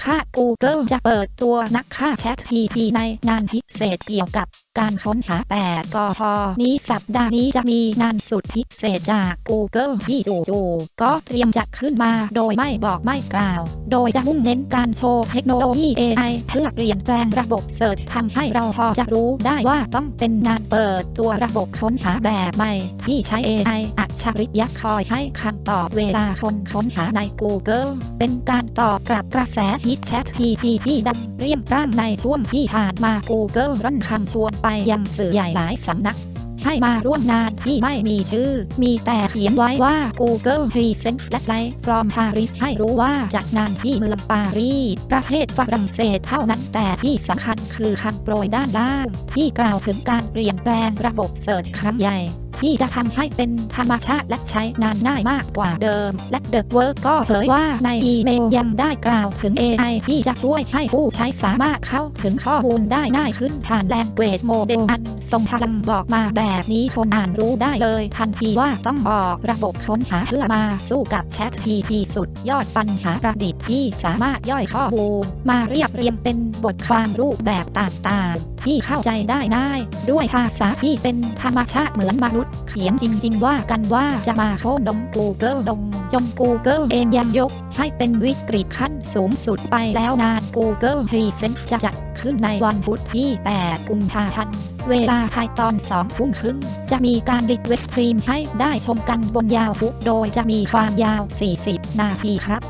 ค่า Google จะเปิดตัวนักฆ่า ChatGPT ในงานพิเศษเกี่ยวกับการค้นหา 8กพนี้สัปดาห์นี้จะมีงานสุดพิเศษจาก Google ที่จู่ๆก็เตรียมจัดขึ้นมาโดยไม่บอกไม่กล่าว โดยจะมุ่งเน้นการโชว์เทคโนโลยี AI เพื่อเปลี่ยนแปลงระบบเสิร์ชทำให้เราพอจะรู้ได้ว่าต้องเป็นงานเปิดตัวระบบค้นหาแบบใหม่ที่ใช้ AI อัจฉริยะคอยให้คำตอบเวลาคนค้นหาใน Google เป็นการตอบกลับกระแสฮิต ChatGPT ที่ดังเรียมร่างในช่วงที่ผ่านมา Google รั่นคำชวนไปยังสื่อใหญ่หลายสำนักให้มาร่วมงานที่ไม่มีชื่อ มีแต่เขียนไว้ว่า Google Presents และ Live from Paris ให้รู้ว่าจัดงานที่เมืองปารีส ประเทศฝรั่งเศสเท่านั้น แต่ที่สำคัญคือคำโปรยด้านล่าง ที่กล่าวถึงการเปลี่ยนแปลงระบบเสิร์ชครั้งใหญ่ ที่จะทำให้เป็นธรรมชาติและใช้งานง่ายมากกว่าเดิม และ The Work ก็เผยว่าในอีเมลยังได้กล่าวถึง AI ที่จะช่วยให้ผู้ใช้สามารถเข้าถึงข้อมูลได้ง่ายขึ้นผ่าน Language Model อันทรงพลังบอกมาแบบนี้คนอ่านรู้ได้เลยทันทีว่าต้องบอกระบบค้นหาเพื่อมาสู้กับ Chat GPT สุดยอดปัญหาประดิษฐ์ ที่สามารถย่อยข้อมูลมาเรียบเรียงเป็นบทความรูปแบบต่างๆ ที่เข้าใจได้ง่าย ด้วยภาษาที่เป็นธรรมชาติเหมือนมนุษย์ เขียนจริง ๆ ว่ากันว่าจะมาโค่นนม Google ดงจน Google เองยังยก ให้เป็นวิกฤตขั้นสูงสุดไปแล้วงาน Google Present จะจัดขึ้นในวันพุธที่ 8 กุมภาพันธ์เวลาไทยตอน2ทุ่มครึ่ง จะมีการรีเวสตรีมให้ได้ชมกันบนยาวพุโดยจะมีความยาว 40 นาทีครับ